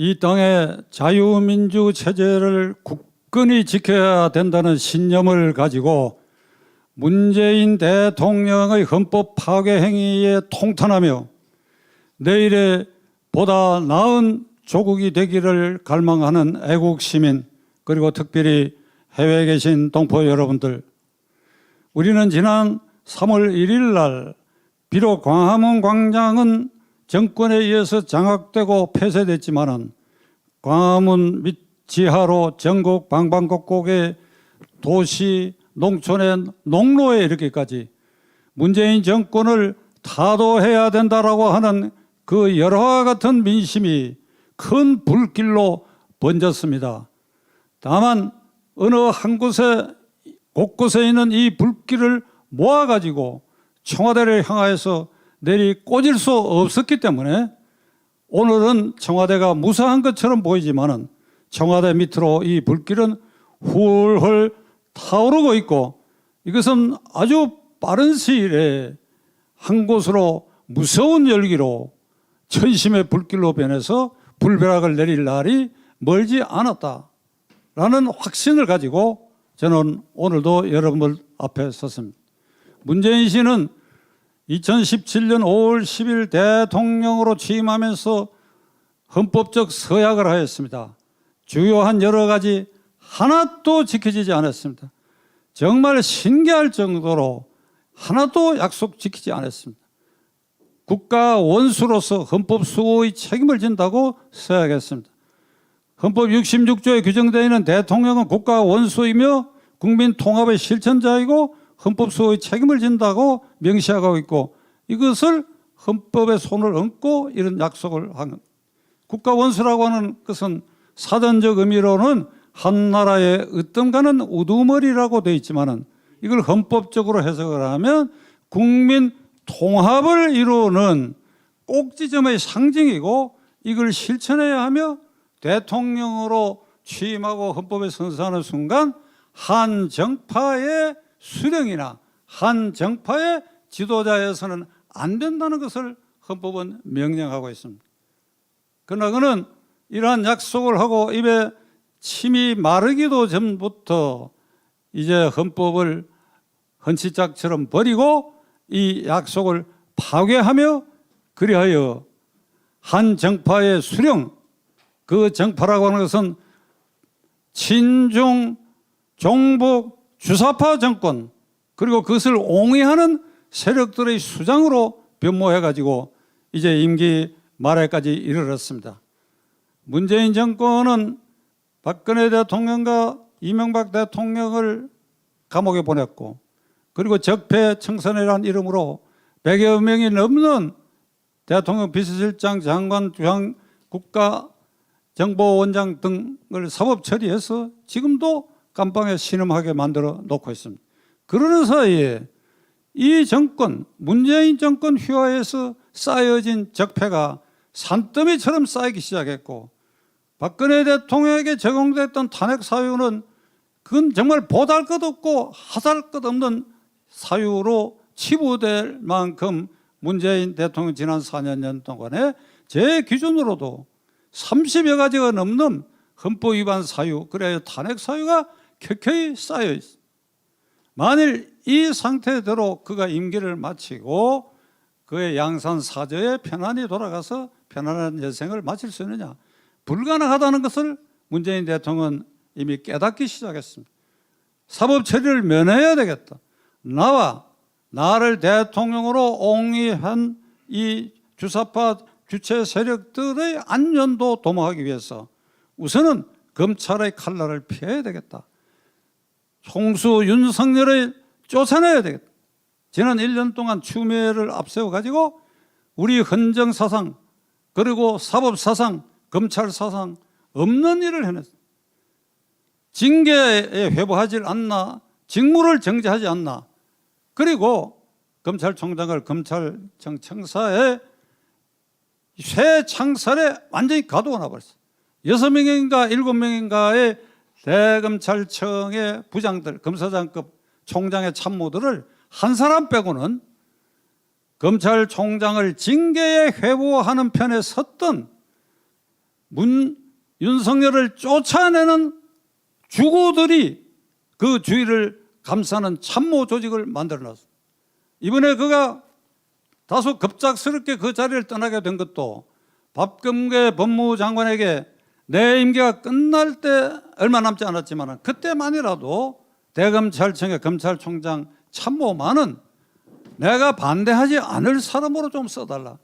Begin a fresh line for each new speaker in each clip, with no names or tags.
이 땅의 자유민주 체제를 굳건히 지켜야 된다는 신념을 가지고 문재인 대통령의 헌법 파괴 행위에 통탄하며 내일의 보다 나은 조국이 되기를 갈망하는 애국 시민 그리고 특별히 해외에 계신 동포 여러분들 우리는 지난 3월 1일 날 비록 광화문 광장은 정권에 의해서 장악되고 폐쇄됐지만은 광화문 밑 지하로 전국 방방곡곡의 도시 농촌의 농로에 이렇게까지 문재인 정권을 타도해야 된다라고 하는 그 열화와 같은 민심이 큰 불길로 번졌습니다. 다만 어느 한 곳에 곳곳에 있는 이 불길을 모아가지고 청와대를 향하여서 내리 꽂을 수 없었기 때문에 오늘은 청와대가 무사한 것처럼 보이지만은 청와대 밑으로 이 불길은 훌훌 타오르고 있고 이것은 아주 빠른 시일에 한 곳으로 무서운 열기로 천심의 불길로 변해서 불벼락을 내릴 날이 멀지 않았다라는 확신을 가지고 저는 오늘도 여러분 앞에 섰습니다. 문재인 씨는 2017년 5월 10일 대통령으로 취임하면서 헌법적 서약을 하였습니다. 주요한 여러 가지 하나도 지켜지지 않았습니다. 정말 신기할 정도로 하나도 약속 지키지 않았습니다. 국가 원수로서 헌법 수호의 책임을 진다고 서약했습니다. 헌법 66조에 규정되어 있는 대통령은 국가 원수이며 국민 통합의 실천자이고 헌법 수호의 책임을 진다고 명시하고 있고 이것을 헌법에 손을 얹고 이런 약속을 하는 국가 원수라고 하는 것은 사전적 의미로는 한 나라의 으뜸가는 우두머리라고 되어 있지만은 이걸 헌법적으로 해석을 하면 국민 통합을 이루는 꼭지점의 상징이고 이걸 실천해야 하며 대통령으로 취임하고 헌법에 선서하는 순간 한 정파의 수령이나 한 정파의 지도자에서는 안 된다는 것을 헌법은 명령하고 있습니다. 그러나 그는 이러한 약속을 하고 입에 침이 마르기도 전부터 이제 헌법을 헌치짝처럼 버리고 이 약속을 파괴하며 그리하여 한 정파의 수령 그 정파라고 하는 것은 친중 종북 주사파 정권 그리고 그것을 옹이하는 세력들의 수장으로 변모해 가지고 이제 임기 말에까지 이르렀습니다. 문재인 정권은 박근혜 대통령과 이명박 대통령을 감옥에 보냈고 그리고 적폐 청산이라는 이름으로 100여 명이 넘는 대통령 비서실장 장관 중앙 국가 정보원장 등을 사법 처리해서 지금도 깜빵에 신음하게 만들어 놓고 있습니다. 그러는 사이에 이 정권, 문재인 정권 휘하에서 쌓여진 적폐가 산더미처럼 쌓이기 시작했고 박근혜 대통령에게 적용됐던 탄핵 사유는 그건 정말 보잘 것 없고 하살 것 없는 사유로 치부될 만큼 문재인 대통령 지난 4년 년 동안에 제 기준으로도 30여 가지가 넘는 헌법 위반 사유, 그래야 탄핵 사유가 켜켜이 쌓여 있습니다. 만일 이 상태대로 그가 임기를 마치고 그의 양산 사저에 편안히 돌아가서 편안한 여생을 마칠 수 있느냐? 불가능하다는 것을 문재인 대통령은 이미 깨닫기 시작했습니다. 사법 처리를 면해야 되겠다. 나와 나를 대통령으로 옹이한 이 주사파 주체 세력들의 안전도 도모하기 위해서 우선은 검찰의 칼날을 피해야 되겠다. 총수 윤석열을 쫓아내야 되겠다. 지난 1년 동안 추미애를 앞세워 가지고 우리 헌정 사상 그리고 사법 사상, 검찰 사상 없는 일을 해냈어. 징계에 회부하지 않나, 직무를 정지하지 않나. 그리고 검찰총장을 검찰청 청사에 새 창살에 완전히 가두어 놔버렸어. 여섯 명인가 일곱 명인가의 대검찰청의 부장들, 검사장급 총장의 참모들을 한 사람 빼고는 검찰총장을 징계에 회부하는 편에 섰던 문 윤석열을 쫓아내는 주고들이 그 주위를 감싸는 참모 조직을 만들어 놨어. 이번에 그가 다소 급작스럽게 그 자리를 떠나게 된 것도 박범계 법무부 장관에게 내 임기가 끝날 때 얼마 남지 않았지만 그때만이라도 대검찰청의 검찰총장 참모만은 내가 반대하지 않을 사람으로 좀 써달라.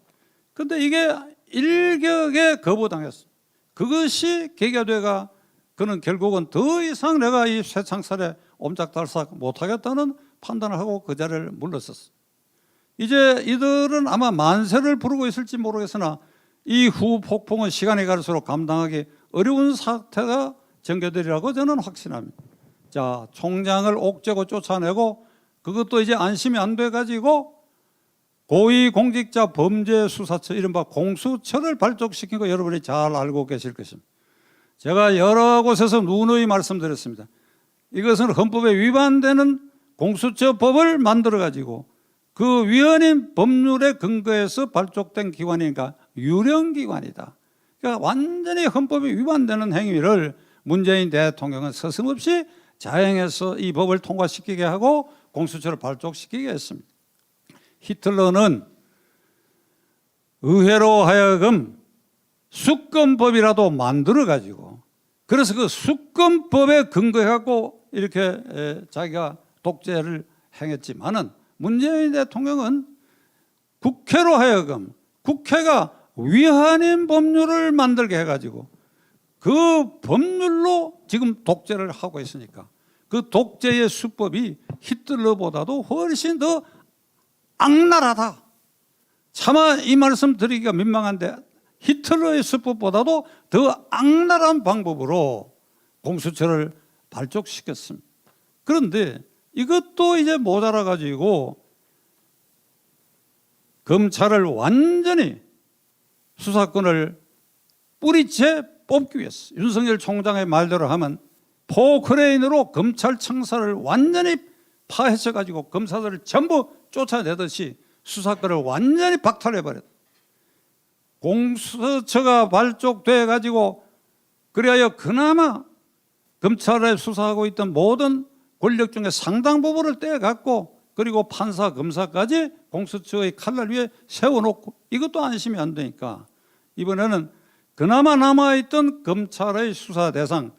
근데 이게 일격에 거부당했어. 그것이 계기가 돼가 그는 결국은 더 이상 내가 이 쇠창살에 옴짝달싹 못하겠다는 판단을 하고 그 자리를 물러섰어. 이제 이들은 아마 만세를 부르고 있을지 모르겠으나 이 후 폭풍은 시간이 갈수록 감당하기 어려운 사태가 전개되리라고 저는 확신합니다. 자, 총장을 옥죄고 쫓아내고 그것도 이제 안심이 안 돼 가지고 고위공직자 범죄수사처 이른바 공수처를 발족시킨 거 여러분이 잘 알고 계실 것입니다. 제가 여러 곳에서 누누이 말씀드렸습니다. 이것은 헌법에 위반되는 공수처법을 만들어 가지고 그 위헌인 법률에 근거해서 발족된 기관이니까 유령기관이다. 그러니까 완전히 헌법에 위반되는 행위를 문재인 대통령은 서슴없이 자행해서 이 법을 통과시키게 하고 공수처를 발족시키게 했습니다. 히틀러는 의회로 하여금 수권법이라도 만들어 가지고 그래서 그 수권법에 근거해 갖고 이렇게 에, 자기가 독재를 행했지만은 문재인 대통령은 국회로 하여금 국회가 위헌인 법률을 만들게 해가지고 그 법률로 지금 독재를 하고 있으니까 그 독재의 수법이 히틀러보다도 훨씬 더 악랄하다. 차마 이 말씀 드리기가 민망한데 히틀러의 수법보다도 더 악랄한 방법으로 공수처를 발족시켰습니다. 그런데 이것도 이제 모자라 가지고 검찰을 완전히 수사권을 뿌리채 뽑기 위해서 윤석열 총장의 말대로 하면 포크레인으로 검찰 청사를 완전히 파헤쳐 가지고 검사들을 전부 쫓아내듯이 수사권을 완전히 박탈해 버렸다. 공수처가 발족돼 가지고 그리하여 그나마 검찰에 수사하고 있던 모든 권력 중에 상당 부분을 떼갖고 그리고 판사 검사까지 공수처의 칼날 위에 세워놓고 이것도 안심이 안 되니까. 이번에는 그나마 남아있던 검찰의 수사 대상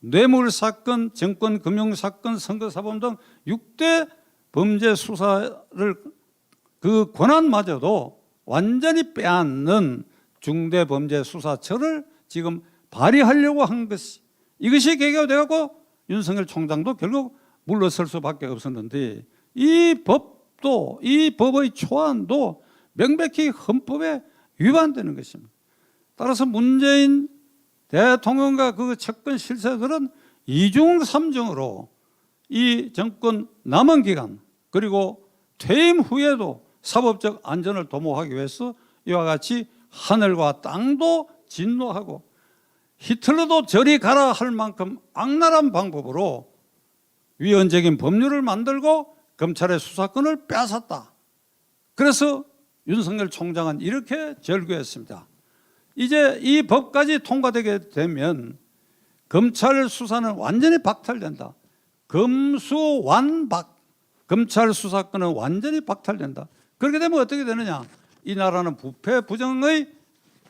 뇌물 사건, 정권 금융 사건, 선거 사범 등 6대 범죄 수사를 그 권한마저도 완전히 빼앗는 중대 범죄 수사처를 지금 발휘하려고 한 것이 이것이 계기가 되고 윤석열 총장도 결국 물러설 수밖에 없었는데 이 법도 이 법의 초안도 명백히 헌법에 위반되는 것입니다. 따라서 문재인 대통령과 그 측근 실세들은 이중 삼중으로 이 정권 남은 기간 그리고 퇴임 후에도 사법적 안전을 도모하기 위해서 이와 같이 하늘과 땅도 진노하고 히틀러도 저리 가라 할 만큼 악랄한 방법으로 위헌적인 법률을 만들고 검찰의 수사권을 빼앗았다. 그래서 윤석열 총장은 이렇게 절규했습니다. 이제 이 법까지 통과되게 되면 검찰 수사는 완전히 박탈된다. 검수완박. 검찰 수사권은 완전히 박탈된다. 그렇게 되면 어떻게 되느냐? 이 나라는 부패 부정의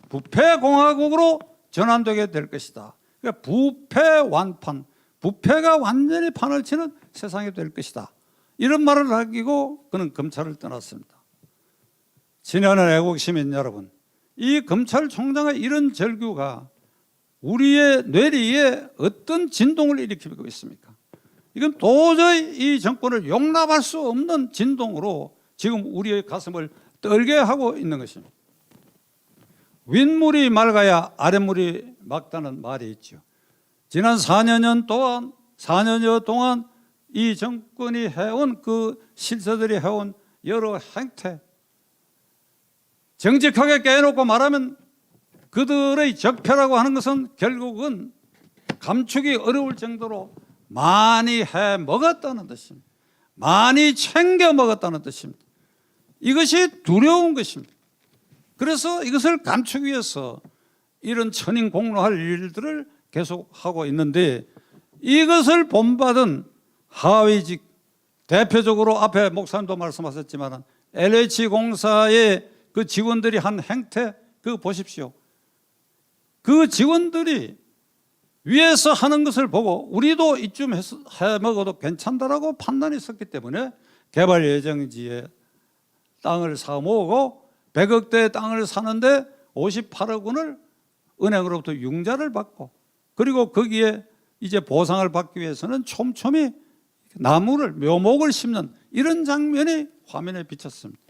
부패 공화국으로 전환되게 될 것이다. 그러니까 부패 완판, 부패가 완전히 판을 치는 세상이 될 것이다. 이런 말을 하기고 그는 검찰을 떠났습니다. 지난해 애국 시민 여러분, 이 검찰총장의 이런 절규가 우리의 뇌리에 어떤 진동을 일으키고 있습니까? 이건 도저히 이 정권을 용납할 수 없는 진동으로 지금 우리의 가슴을 떨게 하고 있는 것입니다. 윗물이 맑아야 아랫물이 맑다는 말이 있죠. 지난 4년 동안 4년여 동안 이 정권이 해온 그 실세들이 해온 여러 행태 정직하게 깨놓고 말하면 그들의 적폐라고 하는 것은 결국은 감추기 어려울 정도로 많이 해 먹었다는 뜻입니다. 많이 챙겨 먹었다는 뜻입니다. 이것이 두려운 것입니다. 그래서 이것을 감추기 위해서 이런 천인 공로할 일들을 계속 하고 있는데 이것을 본받은 하위직 대표적으로 앞에 목사님도 말씀하셨지만 LH 공사의 그 직원들이 한 행태 그 보십시오. 그 직원들이 위에서 하는 것을 보고 우리도 이쯤 해 먹어도 괜찮다라고 판단이 있었기 때문에 개발 예정지에 땅을 사 모으고 100억대 땅을 사는데 58억 원을 은행으로부터 융자를 받고 그리고 거기에 이제 보상을 받기 위해서는 촘촘히 나무를 묘목을 심는 이런 장면이 화면에 비쳤습니다.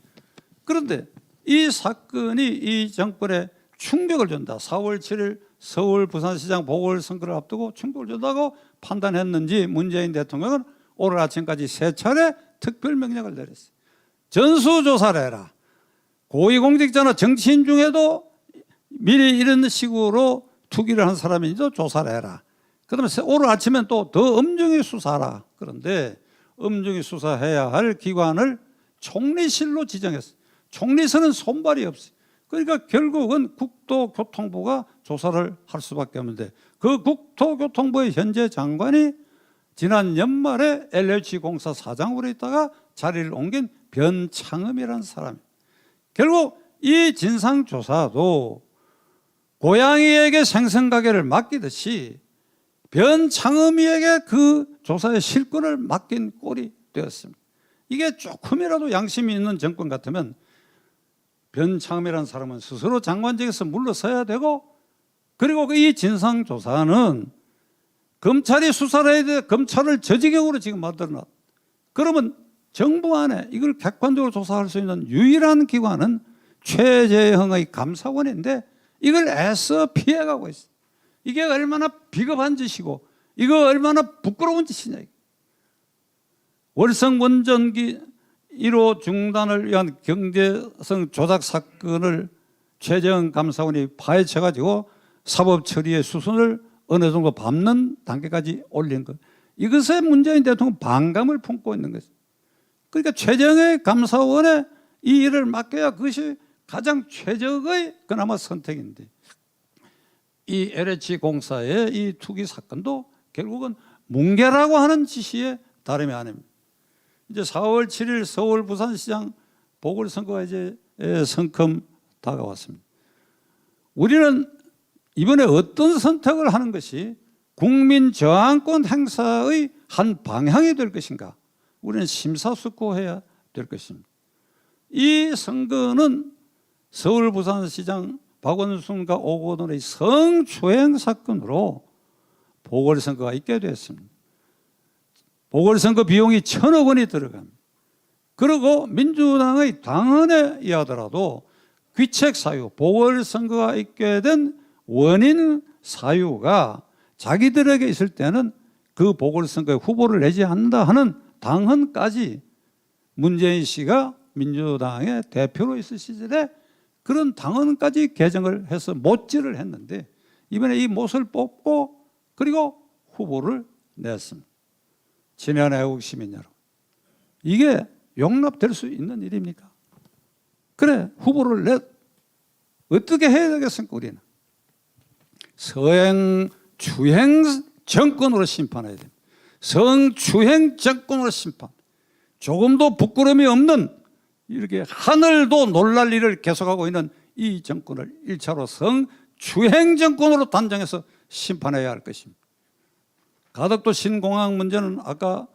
그런데 이 사건이 이 정권에 충격을 준다. 4월 7일 서울 부산시장 보궐선거를 앞두고 충격을 준다고 판단했는지 문재인 대통령은 오늘 아침까지 세 차례 특별 명령을 내렸어요. 전수조사를 해라. 고위공직자나 정치인 중에도 미리 이런 식으로 투기를 한 사람인지도 조사를 해라. 그 다음에 오늘 아침엔 또 더 엄중히 수사하라. 그런데 엄중히 수사해야 할 기관을 총리실로 지정했어요. 총리실은 손발이 없어요. 그러니까 결국은 국토교통부가 조사를 할 수밖에 없는데 그 국토교통부의 현재 장관이 지난 연말에 LH 공사 사장으로 있다가 자리를 옮긴 변창흠이라는 사람이에요. 결국 이 진상조사도 고양이에게 생선가게를 맡기듯이 변창흠이에게 그 조사의 실권을 맡긴 꼴이 되었습니다. 이게 조금이라도 양심이 있는 정권 같으면 변창흠이라는 사람은 스스로 장관직에서 물러서야 되고 그리고 이 진상조사는 검찰이 수사를 해야 돼. 검찰을 저지경으로 지금 만들어놨. 그러면 정부 안에 이걸 객관적으로 조사할 수 있는 유일한 기관은 최재형의 감사원인데 이걸 애써 피해가고 있어. 이게 얼마나 비겁한 짓이고 이거 얼마나 부끄러운 짓이냐. 월성 원전기 1호 중단을 위한 경제성 조작 사건을 최재형 감사원이 파헤쳐가지고 사법 처리의 수순을 어느 정도 밟는 단계까지 올린 것. 이것에 문재인 대통령 반감을 품고 있는 것입니다. 그러니까 최정의 감사원에 이 일을 맡겨야 그것이 가장 최적의 그나마 선택인데 이 LH 공사의 이 투기 사건도 결국은 뭉개라고 하는 지시에 다름이 아닙니다. 이제 4월 7일 서울 부산시장 보궐선거가 이제 성큼 다가왔습니다. 우리는 이번에 어떤 선택을 하는 것이 국민 저항권 행사의 한 방향이 될 것인가? 우리는 심사숙고해야 될 것입니다. 이 선거는 서울 부산시장 박원순과 오거돈의 성추행 사건으로 보궐선거가 있게 됐습니다. 보궐선거 비용이 천억 원이 들어갑니다. 그리고 민주당의 당헌에 의하더라도 귀책 사유, 보궐선거가 있게 된 원인 사유가 자기들에게 있을 때는 그 보궐선거에 후보를 내지 않는다 하는 당헌까지 문재인 씨가 민주당의 대표로 있을 시절에 그런 당헌까지 개정을 해서 못질을 했는데 이번에 이 못을 뽑고 그리고 후보를 냈습니다. 친한 애국 시민 여러분. 이게 용납될 수 있는 일입니까? 그래, 후보를 내, 어떻게 해야 되겠습니까, 우리는? 서행, 주행 정권으로 심판해야 됩니다. 성추행 정권으로 심판. 조금도 부끄러움이 없는 이렇게 하늘도 놀랄 일을 계속하고 있는 이 정권을 1차로 성추행 정권으로 단정해서 심판해야 할 것입니다. 가덕도 신공항 문제는 아까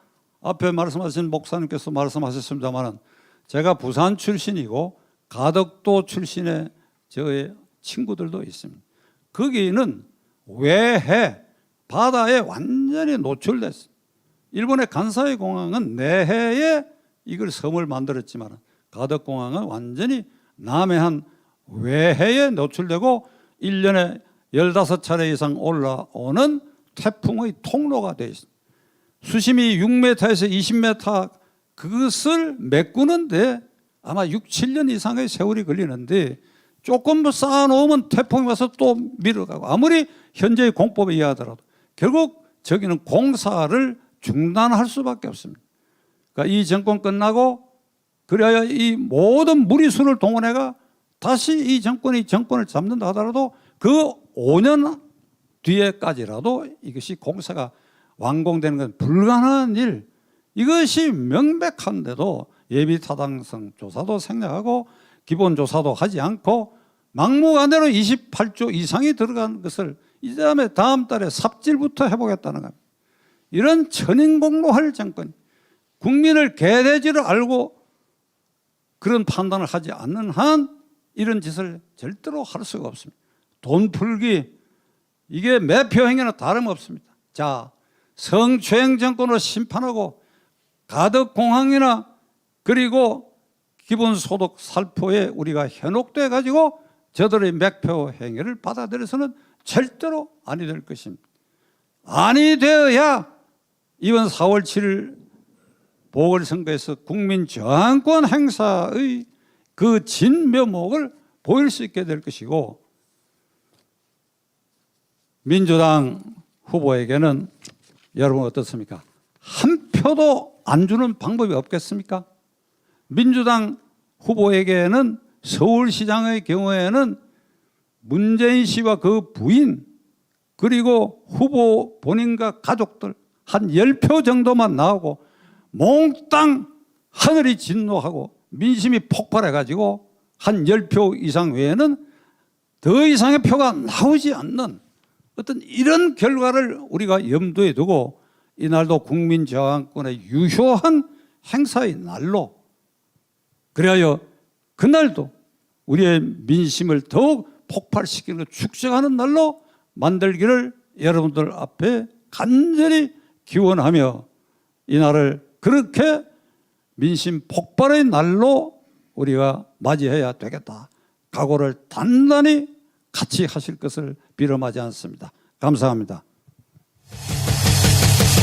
앞에 말씀하신 목사님께서 말씀하셨습니다만 제가 부산 출신이고 가덕도 출신의 저의 친구들도 있습니다. 거기는 외해 바다에 완전히 노출됐어요. 일본의 간사이 공항은 내해에 이걸 섬을 만들었지만 가덕 공항은 완전히 남해안 외해에 노출되고 1년에 15차례 이상 올라오는 태풍의 통로가 되어 있습니다. 수심이 6m에서 20m 그것을 메꾸는데 아마 6, 7년 이상의 세월이 걸리는데 조금 더 쌓아놓으면 태풍이 와서 또 밀어가고 아무리 현재의 공법에 의하더라도 결국 저기는 공사를 중단할 수밖에 없습니다. 그러니까 이 정권 끝나고 그래야 이 모든 무리수를 동원해가 다시 이 정권이 정권을 잡는다 하더라도 그 5년 뒤에까지라도 이것이 공사가 완공되는 건 불가능한 일. 이것이 명백한데도 예비 타당성 조사도 생략하고 기본 조사도 하지 않고 막무가내로 28조 이상이 들어간 것을 이 다음에 다음 달에 삽질부터 해보겠다는 겁니다. 이런 천인공로할 정권, 국민을 개돼지를 알고 그런 판단을 하지 않는 한 이런 짓을 절대로 할 수가 없습니다. 돈 풀기 이게 매표 행위나 다름없습니다. 자, 성추행 정권으로 심판하고 가덕 공항이나 그리고 기본 소득 살포에 우리가 현혹돼 가지고 저들의 매표 행위를 받아들여서는 절대로 아니 될 것입니다. 아니 되어야 이번 4월 7일 보궐선거에서 국민 저항권 행사의 그 진면목을 보일 수 있게 될 것이고 민주당 후보에게는 여러분 어떻습니까? 한 표도 안 주는 방법이 없겠습니까? 민주당 후보에게는 서울시장의 경우에는 문재인 씨와 그 부인 그리고 후보 본인과 가족들 한 10표 정도만 나오고 몽땅 하늘이 진노하고 민심이 폭발해 가지고 한 10표 이상 외에는 더 이상의 표가 나오지 않는 어떤 이런 결과를 우리가 염두에 두고 이날도 국민 저항권의 유효한 행사의 날로 그리하여 그날도 우리의 민심을 더욱 폭발시키는 축적하는 날로 만들기를 여러분들 앞에 간절히 기원하며 이 날을 그렇게 민심 폭발의 날로 우리가 맞이해야 되겠다. 각오를 단단히 같이 하실 것을 빌어마지 않습니다. 감사합니다.